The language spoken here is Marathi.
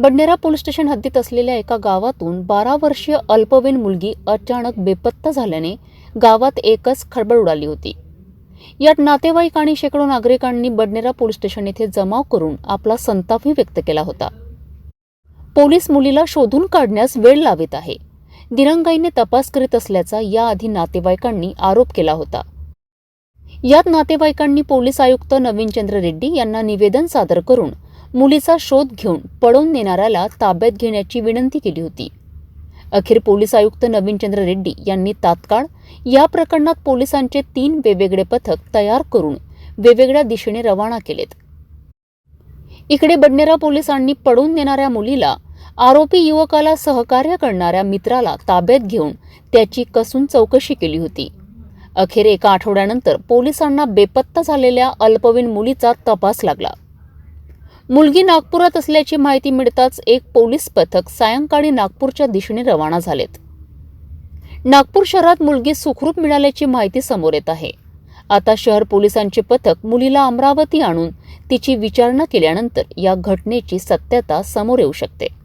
बडनेरा पोलीस स्टेशन हद्दीत असलेल्या एका गावातून बारा वर्षीय अल्पवयीन मुलगी अचानक बेपत्ता झाल्याने गावात एकच खळबळ उडाली होती. यात नातेवाईक आणि शेकडो नागरिकांनी बडनेरा पोलीस स्टेशन येथे जमाव करून आपला संतापही व्यक्त केला होता. पोलीस मुलीला शोधून काढण्यास वेळ लावित आहे. दिरंगाईने तपास करीत असल्याचा याआधी नातेवाईकांनी आरोप केला होता. यात नातेवाईकांनी पोलीस आयुक्त नवीनचंद्र रेड्डी यांना निवेदन सादर करून मुलीचा शोध घेऊन पळवून नेणाऱ्याला ताब्यात घेण्याची विनंती केली होती. अखेर पोलीस आयुक्त नवीनचंद्र रेड्डी यांनी तात्काळ या प्रकरणात पोलिसांचे तीन वेगवेगळे पथक तयार करून वेगवेगळ्या दिशेने रवाना केलेत. इकडे बडनेरा पोलिसांनी पडून नेणाऱ्या मुलीला आरोपी युवकाला सहकार्य करणाऱ्या मित्राला ताब्यात घेऊन त्याची कसून चौकशी केली होती. अखेर एका आठवड्यानंतर पोलिसांना बेपत्ता झालेल्या अल्पवयीन मुलीचा तपास लागला. मुलगी नागपुरात असल्याची माहिती मिळताच एक पोलीस पथक सायंकाळी नागपूरच्या दिशेने रवाना झालेत. नागपूर शहरात मुलगी सुखरूप मिळाल्याची माहिती समोर येत आहे. आता शहर पोलिसांचे पथक मुलीला अमरावती आणून तिची विचारणा केल्यानंतर या घटनेची सत्यता समोर येऊ शकते.